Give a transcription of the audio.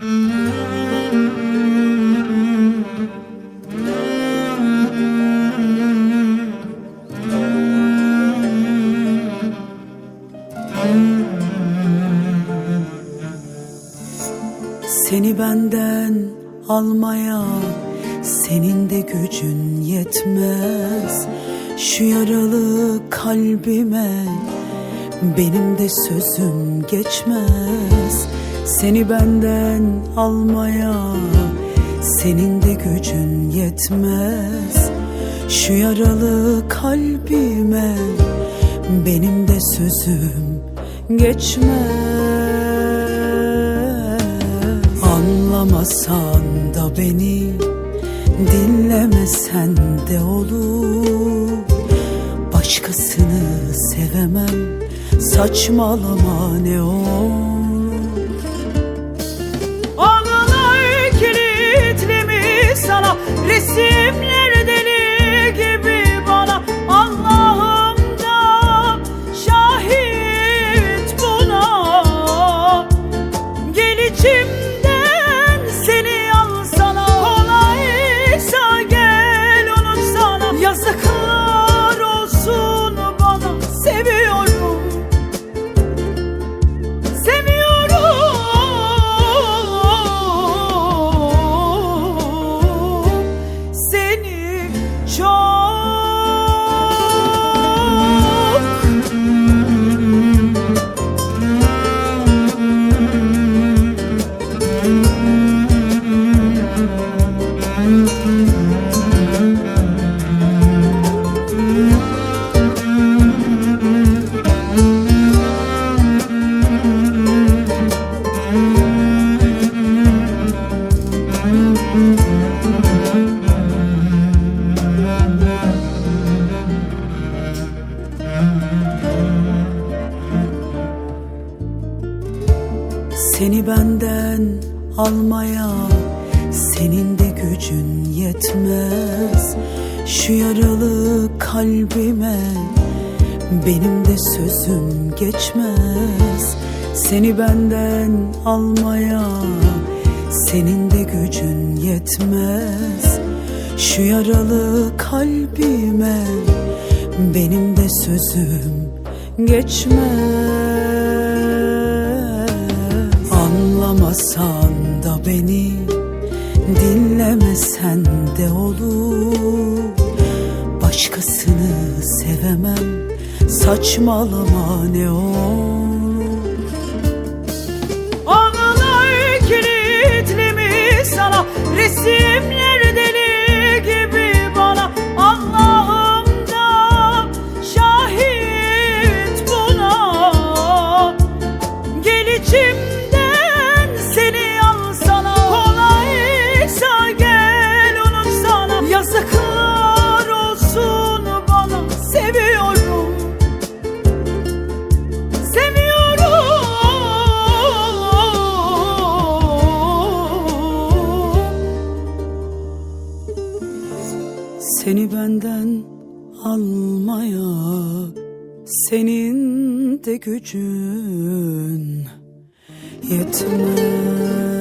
Seni benden almaya senin de gücün yetmez. Şu yaralı kalbime benim de sözüm geçmez Seni benden almaya senin de gücün yetmez. Şu yaralı kalbime benim de sözüm geçmez. Anlamasan da beni dinlemesen de olur. Başkasını sevemem. Saçmalama ne olur sana. Resimler deli gibi bana. Allah'ım da şahit buna. Gel içimden Seni benden almaya senin de gücün yetmez. Şu yaralı kalbime benim de sözüm geçmez. Seni benden almaya senin de gücün yetmez. Şu yaralı kalbime benim de sözüm geçmez. Anlamasan da beni dinlemesen de olur. Başkasını sevemem. Saçmalama ne olur Seni benden almaya senin de gücün yetmez.